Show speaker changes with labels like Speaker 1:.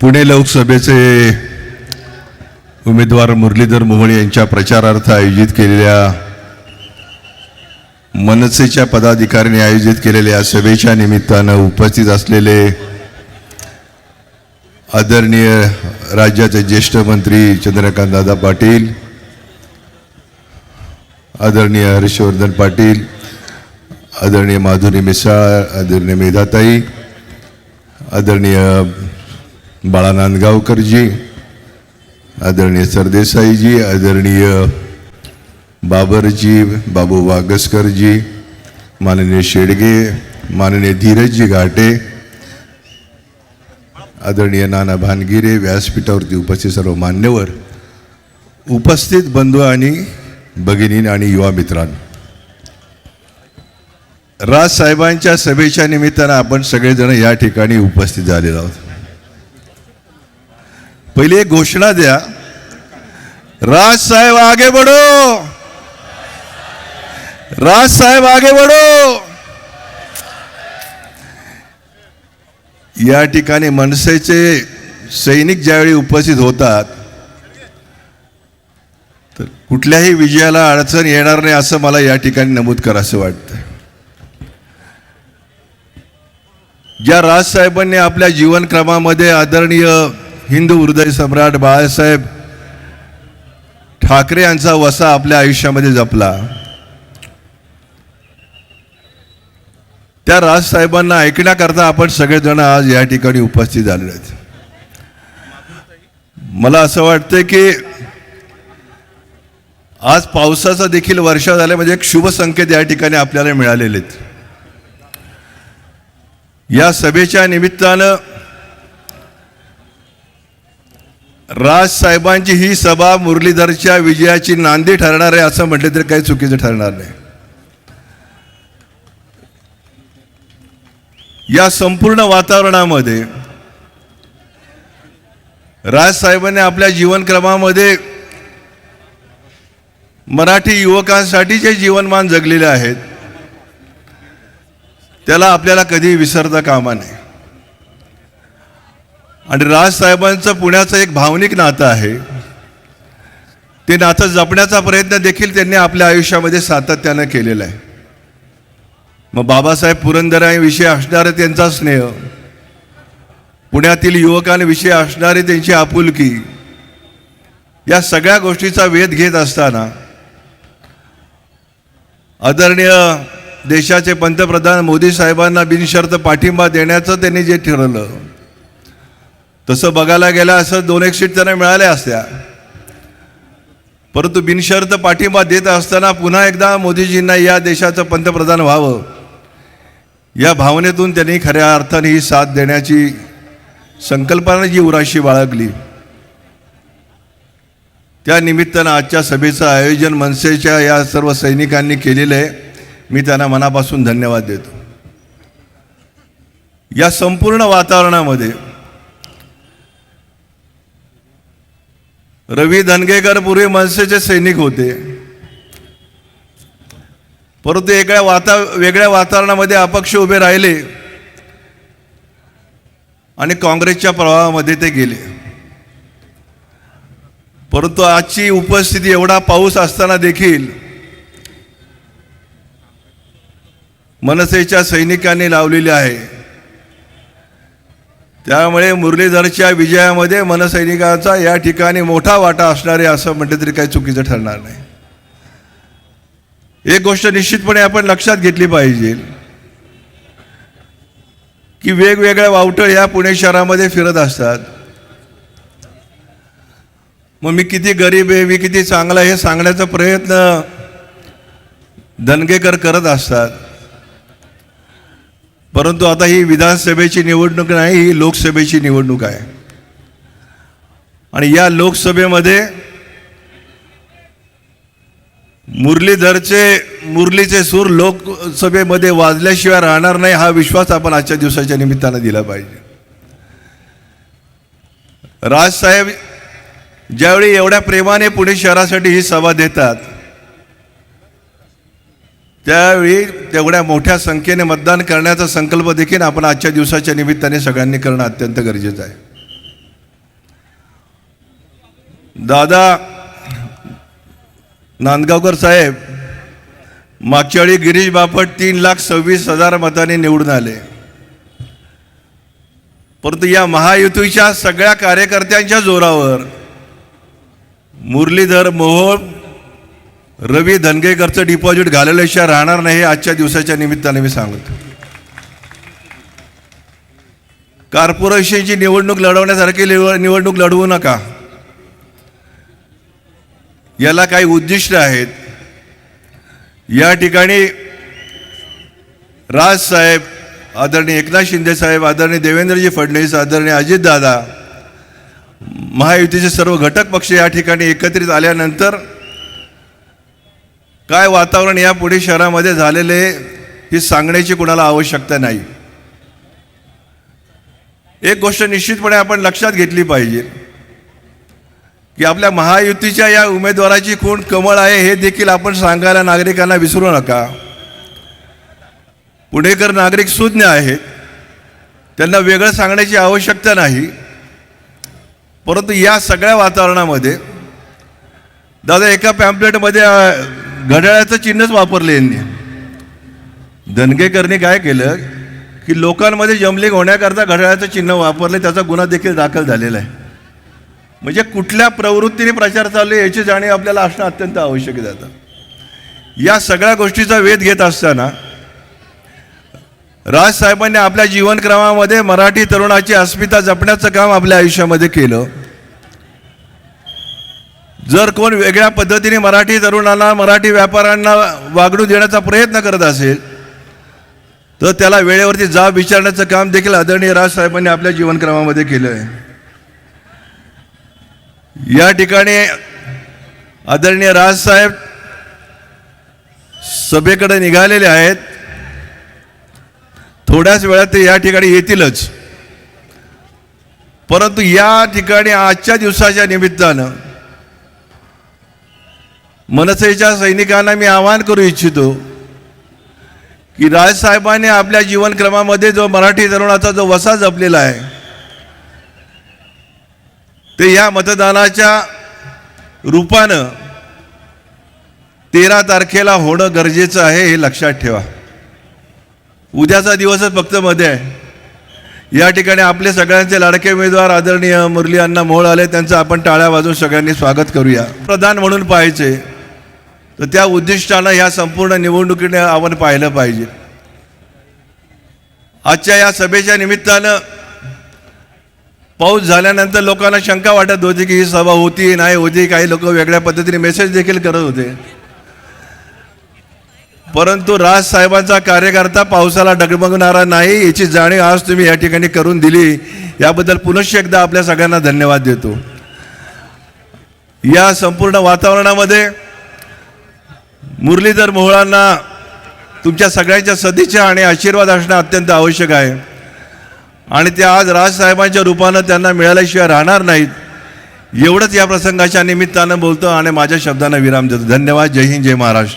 Speaker 1: पुणे लोकसभेचे उमेदवार मुरलीधर मोहोळ यांच्या प्रचारार्थ आयोजित केलेल्या मनसेच्या पदाधिकाऱ्यांनी आयोजित केलेल्या सभेच्या निमित्तानं उपस्थित असलेले आदरणीय राज्याचे ज्येष्ठ मंत्री चंद्रकांत दादा पाटील आदरणीय हर्षवर्धन पाटील आदरणीय माधुरी मिसाळ आदरणीय मेधाताई आदरणीय बाळा नांदगावकरजी आदरणीय सरदेसाईजी आदरणीय बाबरजी बाबू वागसकरजी माननीय शेडगे माननीय धीरजजी घाटे आदरणीय नाना भानगिरे व्यासपीठावरती उपस्थित सर्व मान्यवर उपस्थित बंधू आणि भगिनी आणि युवा मित्रांनो. राज साहेबांच्या सभेच्या निमित्तानं आपण सगळेजण या ठिकाणी उपस्थित झालेलो आहोत. पहिली एक घोषणा द्या. राज साहेब आगे बढो. राज साहेब आगे बढो. या ठिकाणी मनसेचे सैनिक ज्यावेळी उपस्थित होतात तर कुठल्याही विजयाला अडचण येणार नाही असं मला या ठिकाणी नमूद करावंसं वाटतं ज्या राजसाहेबांनी आपल्या जीवनक्रमामध्ये आदरणीय हिंदू हृदय सम्राट बाळासाहेब ठाकरे यांचा वसा आपल्या आयुष्यामध्ये जपला. त्या राजसाहेबांना ऐकण्याकरता आपण सगळेजण आज या ठिकाणी उपस्थित झालेले आहेत. मला असं वाटतं की आज पावसाचा देखील वर्षा झाला म्हणजे एक शुभ संकेत या ठिकाणी आपल्याला मिळालेले आहेत. या सभेच्या निमित्तानं राज साहेबांची ही सभा मुरलीधरच्या विजयाची नांदी ठरणार आहे असं म्हटलं तरी काही चुकीचं ठरणार नाही. या संपूर्ण वातावरणामध्ये राज साहेबांनी आपल्या जीवनक्रमामध्ये मराठी युवकांसाठी जे जीवनमान जगलेले आहेत. त्याला आपल्याला कधी विसरता कामा नये. आणि राजसाहेबांचं पुण्याचं एक भावनिक नातं आहे. ते नातं जपण्याचा प्रयत्न देखील त्यांनी आपल्या आयुष्यामध्ये सातत्यानं केलेला आहे. मग बाबासाहेब पुरंदरांविषयी असणारा त्यांचा स्नेह पुण्यातील युवकांविषयी असणारी त्यांची आपुलकी या सगळ्या गोष्टीचा वेध घेत असताना आदरणीय देशाचे पंतप्रधान मोदी साहेबांना बिनशर्त पाठिंबा देण्याचं त्यांनी जे ठरवलं तसं बघायला गेलं असं दोन एक सीट त्यांना मिळाल्या असत्या. परंतु बिनशर्त पाठिंबा देत असताना पुन्हा एकदा मोदीजींना या देशाचं पंतप्रधान व्हावं. या भावनेतून त्यांनी खऱ्या अर्थाने ही साथ देण्याची संकल्पना जी उराशी बाळगली. त्या निमित्तानं आजच्या सभेचं आयोजन मनसेच्या या सर्व सैनिकांनी केलेलं आहे. मी त्यांना मनापासून धन्यवाद देतो. या संपूर्ण वातावरणामध्ये रवी धनगेकर पूर्वी मनसेचे सैनिक होते. परंतु एका वाता वेगळ्या वातावरणामध्ये अपक्ष उभे राहिले आणि काँग्रेसच्या प्रवाहामध्ये ते गेले. परंतु आजची उपस्थिती एवढा पाऊस असताना देखील मनसेच्या सैनिकांनी लावलेली आहे. त्यामुळे मुरलीधरच्या विजयामध्ये मनसैनिकाचा या ठिकाणी मोठा वाटा असणारे असं म्हटलं तरी काही चुकीचं ठरणार नाही. एक गोष्ट निश्चितपणे आपण लक्षात घेतली पाहिजे की वेगवेगळ्या वावटळ या पुणे शहरामध्ये फिरत असतात. मग मी किती गरीब आहे मी किती चांगला आहे हे सांगण्याचा प्रयत्न धनगेकर करत असतात. परंतु आता ही विधानसभेची निवडणूक नाही ही लोकसभेची निवडणूक आहे. आणि या लोकसभेमध्ये मुरलीधरचे मुरलीचे सूर लोकसभेमध्ये वाजल्याशिवाय राहणार नाही हा विश्वास आपण आजच्या दिवसाच्या निमित्तानं दिला पाहिजे. राजसाहेब ज्यावेळी एवढ्या प्रेमाने पुणे शहरासाठी ही सभा देतात त्यावेळी तेवढ्या मोठ्या संख्येने मतदान करण्याचा संकल्प देखील आपण आजच्या दिवसाच्या निमित्ताने सगळ्यांनी करणं अत्यंत गरजेचं आहे. दादा नांदगावकर साहेब मागच्या वेळी गिरीश बापट तीन लाख सव्वीस हजार मतांनी निवडून आले. परंतु या महायुतीच्या सगळ्या कार्यकर्त्यांच्या जोरावर मुरलीधर मोहोळ रवी धनगेकरचं डिपॉझिट घालवल्याशिवाय राहणार नाही हे आजच्या दिवसाच्या निमित्ताने मी सांगतो. कॉर्पोरेशनची निवडणूक लढवण्यासारखी निव- निवडणूक लढवू नका. याला काही उद्दिष्ट आहेत. या ठिकाणी राजसाहेब आदरणीय एकनाथ शिंदे साहेब आदरणीय देवेंद्रजी फडणवीस आदरणीय अजितदादा महायुतीचे सर्व घटक पक्ष या ठिकाणी एकत्रित आल्यानंतर काय वातावरण या पुढे शहरामध्ये झालेले ही सांगण्याची कुणाला आवश्यकता नाही. एक गोष्ट निश्चितपणे आपण लक्षात घेतली पाहिजे की आपल्या महायुतीच्या या उमेदवाराची खूण कमळ आहे हे देखील आपण सांगायला नागरिकांना विसरू नका. पुणेकर नागरिक सुज्ञ आहेत त्यांना वेगळं सांगण्याची आवश्यकता नाही. परंतु या सगळ्या वातावरणामध्ये दादा एका पॅम्पलेटमध्ये घड्याळाचं चिन्हच वापरले यांनी. धनगेकरने काय केलं की लोकांमध्ये जमलिंग होण्याकरता घड्याळाचं चिन्ह वापरले त्याचा गुन्हा देखील दाखल झालेला आहे. म्हणजे कुठल्या प्रवृत्तीने प्रचार चालू आहे याची जाणीव आपल्याला असणं अत्यंत आवश्यक जातं या सगळ्या गोष्टीचा वेध घेत असताना राजसाहेबांनी आपल्या जीवनक्रमामध्ये मराठी तरुणाची अस्मिता जपण्याचं काम आपल्या आयुष्यामध्ये केलं. जर कोण वेगळ्या पद्धतीने मराठी तरुणाला मराठी व्यापाऱ्यांना वागणूक देण्याचा प्रयत्न करत असेल तर त्याला वेळेवरती जाब विचारण्याचं काम देखील आदरणीय राजसाहेबांनी आपल्या जीवनक्रमामध्ये केलं आहे. या ठिकाणी आदरणीय राजसाहेब सभेकडे निघालेले आहेत. थोड्याच वेळात ते या ठिकाणी येतीलच. परंतु या ठिकाणी आजच्या दिवसाच्या निमित्तानं मनसेच्या सैनिकांना मी आवाहन करू इच्छितो की राजसाहेबांनी आपल्या जीवनक्रमामध्ये जो मराठी तरुणाचा जो वसा जपलेला आहे ते या मतदानाच्या रूपानं तेरा तारखेला होणं गरजेचं आहे हे लक्षात ठेवा. उद्याचा दिवसच फक्त मध्ये आहे. या ठिकाणी आपले सगळ्यांचे लाडके उमेदवार आदरणीय मुरली अण्णा मोहोळ आले त्यांचं आपण टाळ्या वाजवून सगळ्यांनी स्वागत करूया. प्रधान म्हणून पाहायचे तर त्या उद्दिष्टानं ह्या संपूर्ण निवडणुकीने आपण पाहिलं पाहिजे. आजच्या या सभेच्या निमित्तानं पाऊस झाल्यानंतर लोकांना शंका वाटत होती की ही सभा होती नाही होती काही लोक वेगळ्या पद्धतीने मेसेज देखील करत होते. परंतु राज साहेबांचा कार्यकर्ता पावसाला डगमगणारा नाही याची जाणीव आज तुम्ही या ठिकाणी करून दिली. याबद्दल पुनश्च एकदा आपल्या सगळ्यांना धन्यवाद देतो. या संपूर्ण वातावरणामध्ये मुरलीधर मोहळांना तुमच्या सगळ्यांच्या सदिच्छा आणि आशीर्वाद असणं अत्यंत आवश्यक आहे. आणि ते आज राजसाहेबांच्या रूपानं त्यांना मिळाल्याशिवाय राहणार नाहीत. एवढंच या प्रसंगाच्या निमित्तानं बोलतो आणि माझ्या शब्दांना विराम देतो. धन्यवाद. जय हिंद जय महाराष्ट्र.